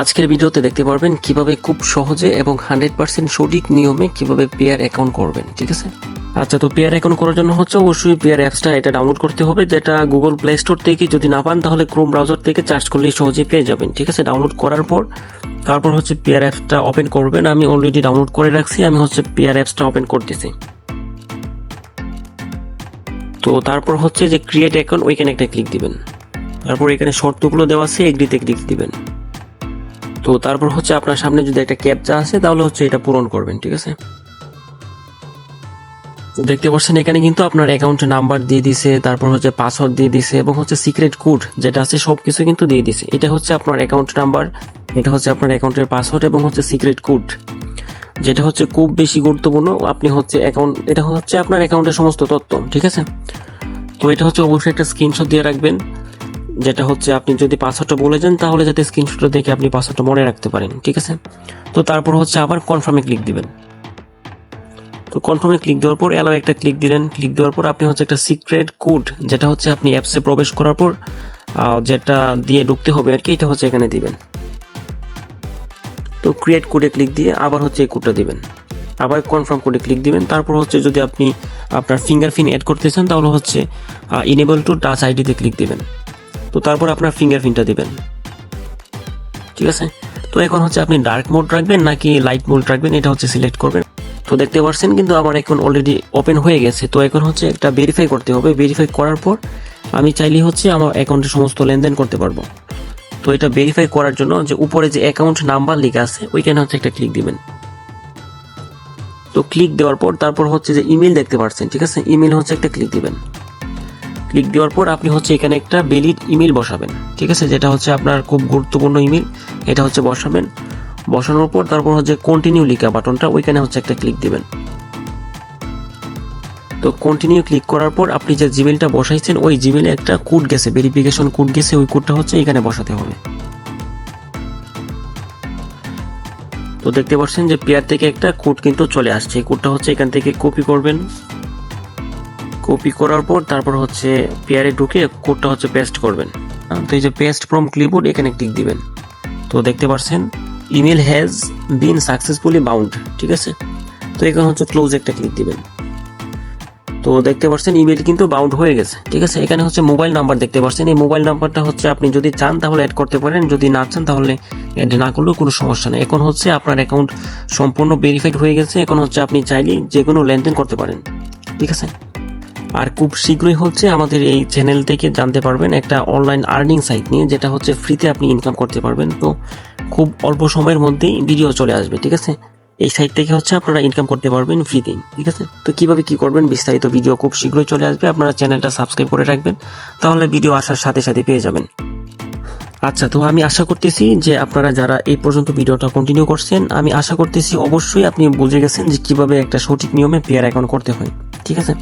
আজকের ভিডিওতে দেখতে পারবেন কীভাবে খুব সহজে এবং হান্ড্রেড পার্সেন্ট সঠিক নিয়মে কীভাবে পেয়ার অ্যাকাউন্ট করবেন, ঠিক আছে? আচ্ছা তো পেয়ার অ্যাকাউন্ট করার জন্য হচ্ছে অবশ্যই পেয়ার অ্যাপসটা এটা ডাউনলোড করতে হবে, যেটা গুগল প্লে স্টোর থেকে যদি না পান, তাহলে ক্রোম ব্রাউজার থেকে চার্জ করলেই সহজেই পেয়ে যাবেন, ঠিক আছে? ডাউনলোড করার পর, তারপর হচ্ছে পেয়ার অ্যাপসটা ওপেন করবেন। আমি অলরেডি ডাউনলোড করে রাখছি, আমি হচ্ছে পেয়ার অ্যাপসটা ওপেন করতেছি। তো তারপর হচ্ছে যে ক্রিয়েট অ্যাকাউন্ট ওইখানে একটা ক্লিক দিবেন। তারপর এখানে শর্তগুলো দেওয়া আছে, এগ্রিতে ক্লিক দিবেন। তো তারপর হচ্ছে আপনার সামনে যদি একটা ক্যাপচা আসে তাহলে হচ্ছে এটা পূরণ করবেন, ঠিক আছে? দেখতে পাচ্ছেন, এখানে কিন্তু আপনার অ্যাকাউন্টের নাম্বার দিয়ে দিছে, তারপর হচ্ছে পাসওয়ার্ড দিয়ে দিছে, এবং হচ্ছে সিক্রেট কোড যেটা আছে সব কিছু কিন্তু দিয়ে দিছে। এটা হচ্ছে আপনার অ্যাকাউন্ট নাম্বার এটা হচ্ছে আপনার অ্যাকাউন্টের পাসওয়ার্ড এবং হচ্ছে সিক্রেট কোড যেটা হচ্ছে খুব বেশি গুরুত্বপূর্ণ, আপনি হচ্ছে অ্যাকাউন্ট এটা হচ্ছে আপনার অ্যাকাউন্টের সমস্ত তথ্য, ঠিক আছে? তো এটা হচ্ছে অবশ্যই একটা স্ক্রিনশট দিয়ে রাখবেন। যেটা হচ্ছে আপনি যদি পাসওয়ার্ডটা বলে যান, তাহলে যাতে স্ক্রিনশটটা দেখে আপনি পাসওয়ার্ডটা মনে রাখতে পারেন, ঠিক আছে? তো তারপর হচ্ছে আবার কনফার্মে ক্লিক দিবেন। তো কনফার্মে ক্লিক দেওয়ার পর অ্যালো একটা ক্লিক দিলেন। ক্লিক দেওয়ার পর আপনি হচ্ছে একটা সিক্রেট কোড যেটা হচ্ছে আপনি অ্যাপসে প্রবেশ করার পর যেটা দিয়ে ঢুকতে হবে আর কি, এটা হচ্ছে এখানে দিবেন। তো ক্রিয়েট কোডে ক্লিক দিয়ে আবার হচ্ছে এই কোডটা দিবেন। আবার কনফার্ম কোডে ক্লিক দিবেন। তারপর হচ্ছে যদি আপনি আপনার ফিঙ্গারপ্রিন্ট অ্যাড করতে চান, তাহলে হচ্ছে ইনেবল টু টাচ আইডিতে ক্লিক দিবেন। তো তারপর আপনার ফিঙ্গারপ্রিন্টটা দিবেন। ঠিক আছে? তো এখন হচ্ছে আপনি ডার্ক মোড রাখবেন নাকি লাইট মোড রাখবেন, এটা হচ্ছে সিলেক্ট করবেন। তো দেখতে পাচ্ছেন কিন্তু আমার এখন অলরেডি ওপেন হয়ে গেছে। তো এখন হচ্ছে একটা ভেরিফাই করতে হবে। ভেরিফাই করার পর আমি চাইলে হচ্ছে আমার অ্যাকাউন্টে সমস্ত লেনদেন করতে পারব। তো এটা ভেরিফাই করার জন্য যে উপরে যে অ্যাকাউন্ট নাম্বার লেখা আছে, ওইখানে হচ্ছে একটা ক্লিক দিবেন। তো ক্লিক দেওয়ার পর তারপর হচ্ছে যে ইমেল দেখতে পাচ্ছেন ঠিক আছে? ইমেল হচ্ছে একটা ক্লিক দিবেন। ক্লিক দেওয়ার পর আপনি হচ্ছে এখানে একটা ভ্যালিড ইমেল বসাবেন। ঠিক আছে? যেটা হচ্ছে আপনার খুব গুরুত্বপূর্ণ ইমেল এটা হচ্ছে বসাবেন। বসানোর পর তারপর হচ্ছে কন্টিনিউ লিখা বাটনটা ওইখানে হচ্ছে একটা ক্লিক দিবেন। তো কন্টিনিউ ক্লিক করার পর আপনি যে জিমেলটা বসাইছেন, ওই জিমেলে একটা কোড গেছে ভেরিফিকেশন কোড গেছে, ওই কোডটা হচ্ছে এখানে বসাতে হবে। তো দেখতে পাচ্ছেন যে পেয়ার থেকে একটা কোড কিন্তু চলে আসছে। এই কোডটা হচ্ছে এখান থেকে কপি করবেন। কপি করার পর তারপর হচ্ছে পেয়ারে ঢুকে কোডটা হচ্ছে পেস্ট করবেন। তো এই যে পেস্ট ফ্রম ক্লিপবোর্ড এখানে ক্লিক দিবেন। তো দেখতে পাচ্ছেন email has been successfully bound ঠিক আছে? তো এখানে হচ্ছে ক্লোজ একটা ক্লিক দিবেন। তো দেখতে পাচ্ছেন ইমেল কিন্তু বাউন্ড হয়ে গেছে, ঠিক আছে? এখানে হচ্ছে মোবাইল নাম্বার দেখতে পাচ্ছেন এই মোবাইল নাম্বারটা হচ্ছে আপনি যদি চান তাহলে অ্যাড করতে পারেন, যদি না চান তাহলে অ্যাড না করলেও কোনো সমস্যা নেই। এখন হচ্ছে আপনার অ্যাকাউন্ট সম্পূর্ণ ভেরিফাইড হয়ে গেছে। এখন হচ্ছে আপনি চাইলেই যে কোনো লেনদেন করতে পারেন, ঠিক আছে? আর খুব শীঘ্রই হচ্ছে আমাদের এই চ্যানেল থেকে জানতে পারবেন একটা অনলাইন আর্নিং সাইট নিয়ে, যেটা হচ্ছে ফ্রিতে আপনি ইনকাম করতে পারবেন। তো খুব অল্প সময়ের মধ্যেই ভিডিও চলে আসবে, ঠিক আছে? এই সাইট থেকে হচ্ছে আপনারা ইনকাম করতে পারবেন ফ্রিতে ঠিক আছে? তো কীভাবে কি করবেন? বিস্তারিত ভিডিও খুব শীঘ্রই চলে আসবে। আপনারা চ্যানেলটা সাবস্ক্রাইব করে রাখবেন, তাহলে ভিডিও আসার সাথে সাথে পেয়ে যাবেন। আচ্ছা তো আমি আশা করতেছি যে আপনারা যারা এই পর্যন্ত ভিডিওটা কন্টিনিউ করছেন, আমি আশা করতেছি অবশ্যই আপনি বুঝে গেছেন যে কীভাবে একটা সঠিক নিয়মে পেয়ার অ্যাকাউন্ট করতে হয়, ঠিক আছে?